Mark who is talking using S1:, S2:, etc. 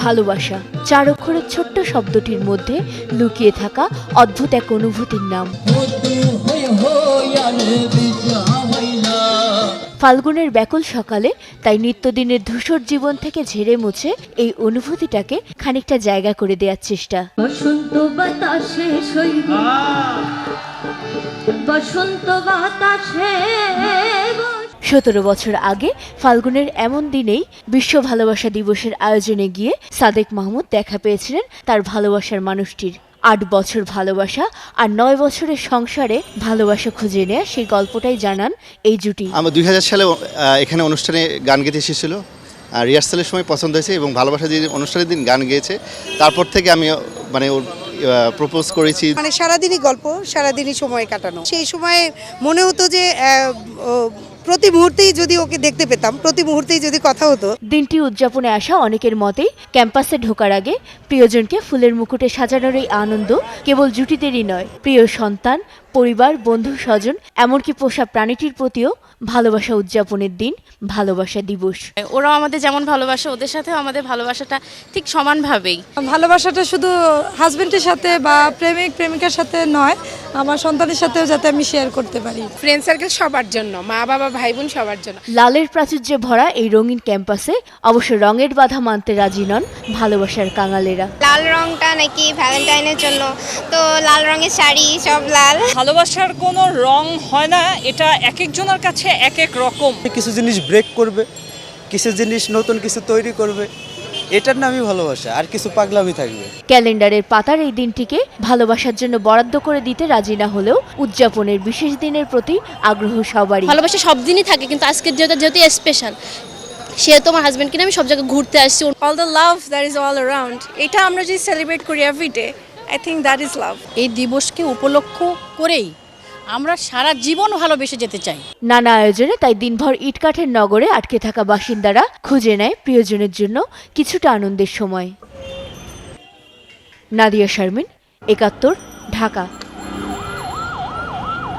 S1: ভালোবাসা চার অক্ষরের ছোট্ট শব্দটির মধ্যে লুকিয়ে থাকা অদ্ভুত এক অনুভূতির নাম। ফাল্গুনের ব্যাকুল সকালে তাই নিত্যদিনের ধূসর জীবন থেকে ঝেড়ে মুছে এই অনুভূতিটাকে খানিকটা জায়গা করে দেওয়ার চেষ্টা।
S2: বসন্ত বাতাসে বসন্ত বাতাসে
S1: সতেরো বছর আগে ফাল্গুনের এমন দিনেই বিশ্ব ভালোবাসা দিবসের আয়োজনে গিয়ে সাদেক মাহমুদ দেখা পেয়েছিলেন তার ভালোবাসার মানুষটির। আট বছর ভালোবাসা আর নয় বছরের সংসারে ভালোবাসা খুঁজে নেয়া সেই গল্পটাই জানান এই জুটি।
S3: আমার দুই হাজার সালে এখানে অনুষ্ঠানে গান গেতে এসেছিল। আর রিহার্সালের সময় পছন্দ হয়েছে এবং ভালোবাসা দিন অনুষ্ঠানের দিন গান গেয়েছে। তারপর থেকে আমি মানে ওর প্রপোজ করেছি।
S4: মানে সারাদিনই গল্প সারাদিনই সময় কাটানো। সেই সময়ে মনে হতো যে ও, প্রতি মুহূর্তেই যদি ওকে দেখতে পেতাম প্রতি মুহূর্তেই যদি কথা হতো।
S1: দিনটি উদযাপনে আসা অনেকের মতেই ক্যাম্পাসে ঢোকার আগে প্রিয়জনকে ফুলের মুকুটে সাজানোর এই আনন্দ কেবল জুটিদেরই নয় প্রিয় সন্তান পরিবার বন্ধু স্বজন এমনকি পোষা প্রাণীটির প্রতিও ভালোবাসা উদযাপনের দিন ভালোবাসা দিবস।
S5: ওরাও আমাদের যেমন ভালোবাসে ওদের সাথেও আমাদের ভালোবাসাটা ঠিক সমানভাবেই।
S6: ভালোবাসাটা শুধু হাজবেন্ডের সাথে বা প্রেমিক প্রেমিকার সাথে নয় আমার সন্তানের সাথেও যাতে আমি শেয়ার করতে পারি।
S7: ফ্রেন্ড সার্কেল সবার জন্য মা বাবা ভাই বোন সবার জন্য।
S1: লালের প্রাচুর্যে ভরা এই রঙিন ক্যাম্পাসে অবশ্য রঙের বাধা মানতে রাজি নন ভালোবাসার কাঙালেরা।
S8: লাল রংটা নাকি ভ্যালেন্টাইনের জন্য? তো লাল রঙের শাড়ি সব লাল।
S9: ভালোবাসার কোনো রং হয় না এটা এক একজনের কাছে এক এক রকম।
S10: কিছু জিনিস ব্রেক করবে কিছু জিনিস নতুন কিছু তৈরি করবে। এটার নামই ভালোবাসা আর কিছু পাগলামি থাকবে।
S1: ক্যালেন্ডারের পাতার এই দিনটিকে ভালোবাসার জন্য বরাদ্দ করে দিতে রাজি না হলেও উদযাপনের বিশেষ দিনের প্রতি আগ্রহ সবারই।
S5: ভালোবাসা সব দিনই থাকে কিন্তু আজকের যেটা যেহেতু স্পেশাল সে তোমার হাজবেন্ডকে নিয়ে আমি সব জায়গায় ঘুরতে আসছি।
S7: All the love that is all around এটা আমরা যদি সেলিব্রেট করি every day I think that is love
S9: এই দিবসকে উপলক্ষ করেই আমরা সারা জীবন ভালোবেসে যেতে চাই।
S1: নানা আয়োজনে তাই দিনভর ইটকাঠের নগরে আটকে থাকা বাসিন্দারা খুঁজে নেয় প্রিয়জনের জন্য কিছুটা আনন্দের সময়। নাদিয়া শারমিন, একাত্তর, ঢাকা।